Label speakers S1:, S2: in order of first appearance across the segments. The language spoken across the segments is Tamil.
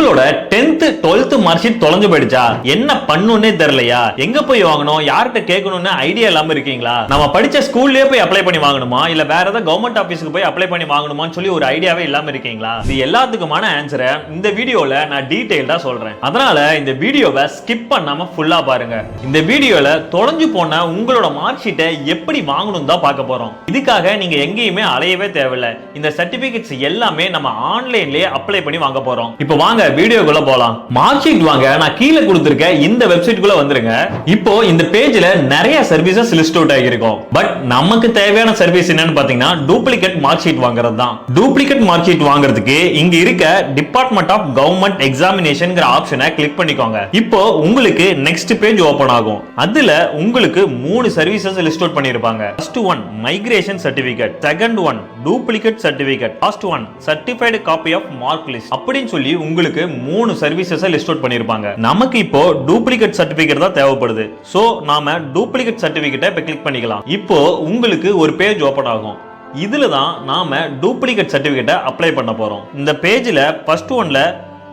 S1: உங்களோட டென்த் டுவெல்த் மார்க் ஷீட் தொலைஞ்சு போயிடுச்சா? என்ன பண்ணுன்னே தெரியலையா? எங்க போய் வாங்கணும்? யார்கிட்ட கேட்கணும்னு ஐடியா இல்லாம இருக்கீங்களா? நம்ம படிச்ச ஸ்கூல்லயே போய் அப்ளை பண்ணி வாங்கணுமா? இல்ல வேற ஏதாவது கவர்மெண்ட் ஆபீஸ்க்கு போய் அப்ளை பண்ணி வாங்கணுமான்னு சொல்லி ஒரு ஐடியாவே இல்லாம இருக்கீங்களா? இது எல்லாத்துக்குமான ஆன்சரை இந்த வீடியோல நான் டீடைல்டா சொல்றேன். அதனால இந்த வீடியோவை ஸ்கிப் பண்ணாம ஃபுல்லா பாருங்க. இந்த வீடியோல தொலைஞ்சு போன உங்களோட மார்க் ஷீட்டை எப்படி வாங்கணும் தான் பார்க்க போறோம். இதுக்காக நீங்க எங்கேயுமே அலையவே தேவையில்லை. இந்த சர்டிபிகேட்ஸ் எல்லாமே நம்ம ஆன்லைன்லயே அப்ளை பண்ணி வாங்க போறோம். இப்போ வாங்க வீடியோக்குள்ள போலாம். மார்க் ஷீட் வாங்க. நான் கீழே கொடுத்துருக்க இந்த வெப்சைட் குள்ள வந்துருங்க. இப்போ இந்த பேஜ்ல நிறைய சர்வீசஸ் லிஸ்ட் அவுட் ஆகியிருக்கும். பட் நமக்கு தேவையான சர்வீஸ் என்னன்னு பாத்தீங்கன்னா டூப்ளிகேட் மார்க் ஷீட் வாங்குறது தான். டூப்ளிகேட் மார்க் ஷீட் வாங்குறதுக்கு இங்க இருக்க டிபார்ட்மெண்ட் ஆஃப் கவர்மெண்ட் எக்ஸாமினேஷன் ஆப்ஷனை கிளிக் பண்ணிக்கோங்க. இப்போ உங்களுக்கு நெக்ஸ்ட் பேஜ் ஓபன் ஆகும். அதுல உங்களுக்கு மூணு சர்வீசஸ் லிஸ்ட் அவுட் பண்ணிருப்பாங்க first one migration certificate second one duplicate certificate last one certified copy of mark list அப்படின்னு சொல்லி உங்களுக்கு மூணு சர்வீஸ் சர்வீசஸ் லிஸ்ட் அவுட் பண்ணிருப்பாங்க நமக்கு இப்போ டூப்ளிகேட் சர்டிபிகேட் தான் தேவைப்படுது. சோ நாம டூப்ளிகேட் சர்டிபிகேட்டை இப்போ கிளிக் பண்ணிக்கலாம். இப்போ உங்களுக்கு ஒரு பேஜ் ஓபன் ஆகும். இதுல தான் நாம டூப்ளிகேட் சர்டிபிகேட்டை அப்ளை பண்ண போறோம். இந்த பேஜ்ல ஃபர்ஸ்ட் ஒன்ல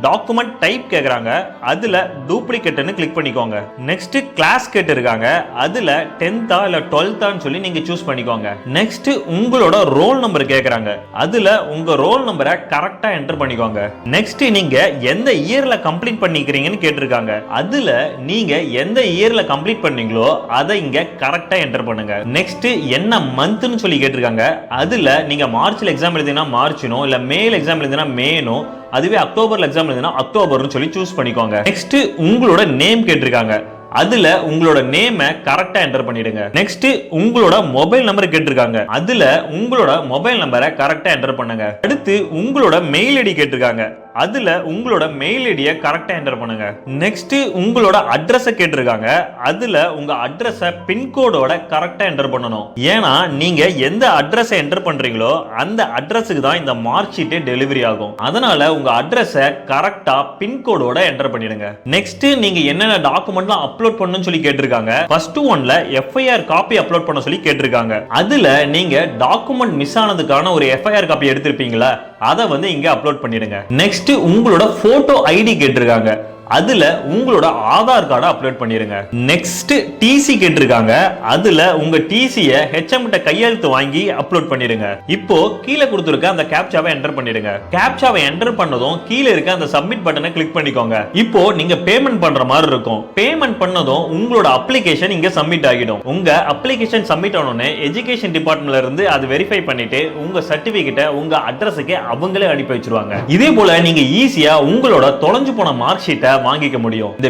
S1: டாக்குமெண்ட் டைப் கேட்குறாங்க அதில் டூப்ளிகேட்னு கிளிக் பண்ணிக்கோங்க. நெக்ஸ்ட் கிளாஸ் கேட்டிருக்காங்க அதில் டென்த்தா இல்லை டுவெல்த்தான்னு சொல்லி நீங்கள் சூஸ் பண்ணிக்கோங்க. நெக்ஸ்ட் உங்களோட ரோல் நம்பர் கேட்குறாங்க அதில் உங்கள் ரோல் நம்பரை கரெக்டாக என்டர் பண்ணிக்கோங்க. நெக்ஸ்ட் நீங்கள் எந்த இயரில் கம்ப்ளீட் பண்ணிக்கிறீங்கன்னு கேட்டிருக்காங்க. அதில் நீங்கள் எந்த இயரில் கம்ப்ளீட் பண்ணீங்களோ அதை இங்கே கரெக்டாக என்டர் பண்ணுங்க. நெக்ஸ்ட் என்ன மந்த்னு சொல்லி கேட்டிருக்காங்க. அதில் நீங்கள் மார்ச்சில் எக்ஸாம் எழுதினா மார்ச்சினோ இல்லை மேல் எக்ஸாம் எழுதினா மேனோ அதுவே அக்டோபர்ல எக்ஸாம் எழுதுனா அக்டோபர்னு சொல்லி சூஸ் பண்ணிக்கோங்க. நெக்ஸ்ட் உங்களோட நேம் கேட்டிருக்காங்க. அதுல உங்களோட நேம கரெக்டா என்டர் பண்ணிடுங்க. நெக்ஸ்ட் உங்களோட மொபைல் நம்பர் கேட்டிருக்காங்க. அதுல உங்களோட மொபைல் நம்பரை கரெக்டா என்டர் பண்ணுங்க. அடுத்து உங்களோட மெயில் ஐடி கேட்டிருக்காங்க. அதில் உங்களோட மெயில் ஐடியை கரெக்டாக என்டர் பண்ணுங்க. நெக்ஸ்ட்டு உங்களோட அட்ரஸை கேட்டிருக்காங்க. அதில் உங்கள் அட்ரஸை பின்கோடோட கரெக்டாக என்டர் பண்ணணும். ஏன்னா நீங்கள் எந்த அட்ரஸை என்டர் பண்ணுறீங்களோ அந்த அட்ரஸுக்கு தான் இந்த மார்க் ஷீட்டே டெலிவரி ஆகும். அதனால் உங்கள் அட்ரஸை கரெக்டாக பின்கோடோட என்டர் பண்ணிடுங்க. நெக்ஸ்ட்டு நீங்கள் என்னென்ன டாக்குமெண்ட்லாம் அப்லோட் பண்ணணும்னு சொல்லி கேட்டிருக்காங்க ஃபர்ஸ்ட் ஒன்ல எஃப்ஐஆர் காப்பி அப்லோட் பண்ண சொல்லி கேட்டிருக்காங்க. அதில் நீங்கள் டாக்குமெண்ட் மிஸ் ஆனதுக்கான ஒரு எஃப்ஐஆர் காப்பி எடுத்திருப்பீங்களா அதை வந்து இங்கே அப்லோட் பண்ணிடுங்க. நெக்ஸ்ட் உங்களோட போட்டோ ஐடி கேட்டிருக்காங்க. அதுல உங்களோட ஆதார் கார்டை அப்லோட் பண்ணிருங்க. நெக்ஸ்ட் டிசி கேட்டிருக்காங்க. அதுல உங்க டிசிய ஹெச்எம் கிட்ட கையெழுத்து வாங்கி அப்லோட் பண்ணிருங்க. இப்போ கீழே கொடுத்துருக்க அந்த கேப்சாவை என்டர் பண்ணிடுங்க. கேப்சாவை என்டர் பண்ணதும் கீழே இருக்க அந்த சப்மிட் பட்டனை கிளிக் பண்ணிக்கோங்க. இப்போ நீங்க பேமெண்ட் பண்ற மாதிரி இருக்கும். பேமெண்ட் பண்ணதும் உங்களோட அப்ளிகேஷன் இங்க சப்மிட் ஆகிடும். உங்க அப்ளிகேஷன் சப்மிட் ஆனோடனே எஜுகேஷன் டிபார்ட்மெண்ட்ல இருந்து அது வெரிஃபை பண்ணிட்டு உங்க சர்டிபிகேட்டை உங்க அட்ரஸுக்கு அவங்களே அனுப்பி வச்சிருவாங்க. இதே போல நீங்க ஈஸியா உங்களோட தொலைஞ்சு போன மார்க் ஷீட்டை வாங்கிக்க முடியும். இந்த